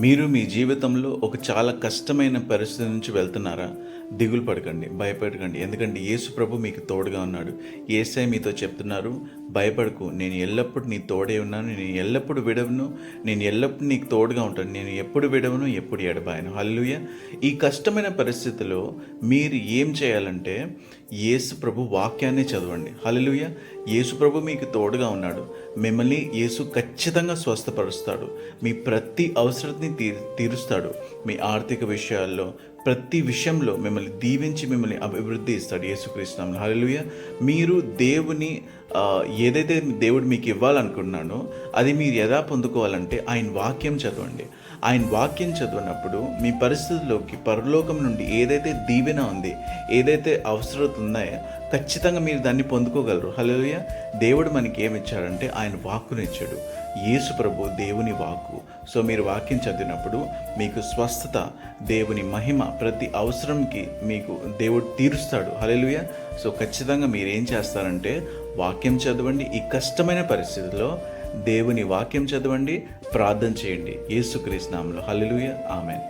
మీరు మీ జీవితంలో ఒక చాలా కష్టమైన పరిస్థితి నుంచి వెళ్తున్నారా? దిగులు పడకండి భయపడకండి. ఎందుకంటే యేసు ప్రభు మీకు తోడుగా ఉన్నాడు. ఏసై మీతో చెప్తున్నారు భయపడకు. నేను ఎల్లప్పుడు నీ తోడే ఉన్నాను. నేను ఎల్లప్పుడు విడవను. నేను ఎల్లప్పుడూ నీకు తోడుగా ఉంటాను. నేను ఎప్పుడు విడవను ఎప్పుడు ఎడబాయను హల్లుయ ఈ కష్టమైన పరిస్థితిలో మీరు ఏం చేయాలంటే యేసు ప్రభు వాక్యాన్ని చదవండి. హల్లుయ యేసు ప్రభు మీకు తోడుగా ఉన్నాడు. మిమ్మల్ని యేసు ఖచ్చితంగా స్వస్థపరుస్తాడు. మీ ప్రతి అవసరతని తీ తీరుస్తాడు. మీ ఆర్థిక విషయాల్లో ప్రతి విషయంలో మిమ్మల్ని దీవించి మిమ్మల్ని అభివృద్ధి ఇస్తాడు యేసుక్రీస్తునామం హల్లెలూయా. మీరు దేవుని ఏదైతే దేవుడు మీకు ఇవ్వాలనుకున్నాడో అది మీరు ఎలా పొందుకోవాలంటే ఆయన వాక్యం చదవండి. ఆయన వాక్యం చదివినప్పుడు మీ పరిస్థితుల్లోకి పరలోకం నుండి ఏదైతే దీవెన ఉంది ఏదైతే అవసరత ఉన్నాయో ఖచ్చితంగా మీరు దాన్ని పొందుకోగలరు. హలోయ దేవుడు మనకి ఏమి ఇచ్చాడంటే ఆయన వాక్కుని ఇచ్చాడు. యేసు ప్రభు దేవుని వాక్కు. సో మీరు వాక్యం చదివినప్పుడు మీకు స్వస్థత దేవుని మహిమ ప్రతి అవసరంకి మీకు దేవుడు తీరుస్తాడు. హల్లెలూయా. సో ఖచ్చితంగా మీరు ఏం చేస్తారంటే వాక్యం చదవండి. ఈ కష్టమైన పరిస్థితిలో దేవుని వాక్యం చదవండి ప్రార్థన చేయండి. యేసుక్రీస్తు నామంలో. హల్లెలూయ. ఆమెన్.